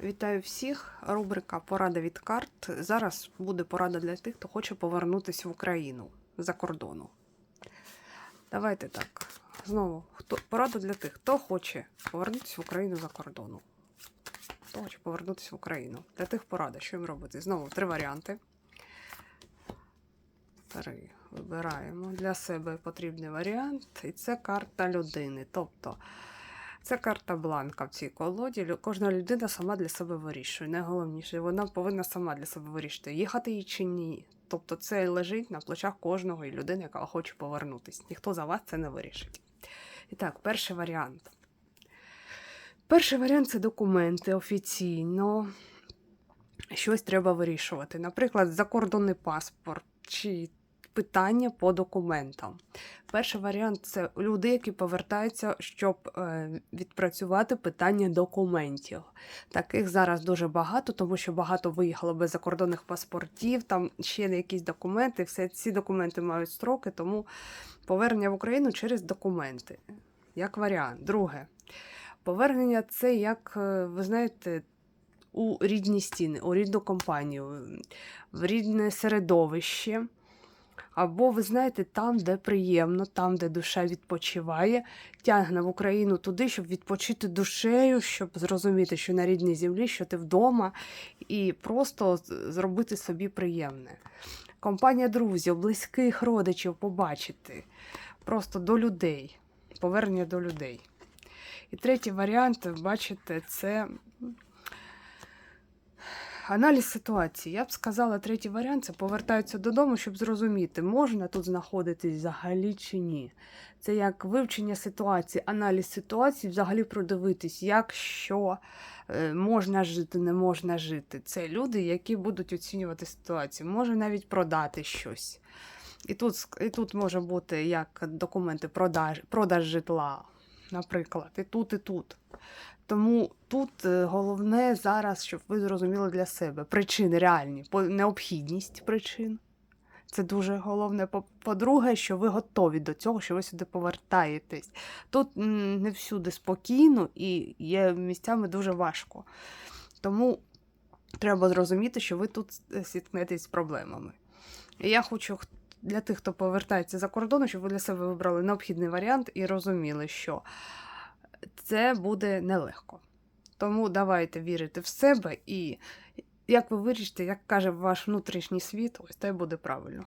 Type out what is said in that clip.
Вітаю всіх. Рубрика Порада від карт. Зараз буде порада для тих, хто хоче повернутися в Україну за кордону. Давайте так. Знову, хто порада для тих, хто хоче повернутися в Україну за кордону. Хто хоче повернутися в Україну. Для тих порада, що їм робити. Знову три варіанти. Три. Вибираємо для себе потрібний варіант. І це карта людини. Тобто. Це карта бланка в цій колоді. Кожна людина сама для себе вирішує. Найголовніше, вона повинна сама для себе вирішити, їхати їй чи ні. Тобто це лежить на плечах кожного і людини, яка хоче повернутися. Ніхто за вас це не вирішить. І так, перший варіант. Перший варіант це документи офіційно. Щось треба вирішувати. Наприклад, закордонний паспорт чи питання по документам. Перший варіант це люди, які повертаються, щоб е, відпрацювати питання документів. Таких зараз дуже багато, тому що багато виїхало без закордонних паспортів, там ще якісь документи. Все ці документи мають строки, тому повернення в Україну через документи. Як варіант. Друге, повернення це як, е, ви знаєте, у рідні стіни, у рідну компанію, в рідне середовище. Або, ви знаєте, там, де приємно, там, де душа відпочиває, тягне в Україну туди, щоб відпочити душею, щоб зрозуміти, що на рідній землі, що ти вдома, і просто зробити собі приємне. Компанія друзів, близьких родичів побачити, просто до людей, повернення до людей. І третій варіант, бачите, це Аналіз ситуації. Я б сказала, третій варіант це повертаються додому, щоб зрозуміти, можна тут знаходитись взагалі чи ні. Це як вивчення ситуації, аналіз ситуації, взагалі продивитись, як що е, можна жити, не можна жити. Це люди, які будуть оцінювати ситуацію, може навіть продати щось. І тут, і тут може бути як документи продаж, продаж житла, наприклад, і тут, і тут. Тому тут е, головне зараз, щоб ви зрозуміли для себе причини реальні, необхідність причин. Це дуже головне. По- По-друге, що ви готові до цього, що ви сюди повертаєтесь. Тут не всюди спокійно і є місцями дуже важко. Тому треба зрозуміти, що ви тут е, зіткнетесь з проблемами. І я хочу для тих, хто повертається за кордону, щоб ви для себе вибрали необхідний варіант і розуміли, що це буде нелегко. Тому давайте вірити в себе і як ви вирішите, як каже ваш внутрішній світ, ось те буде правильно.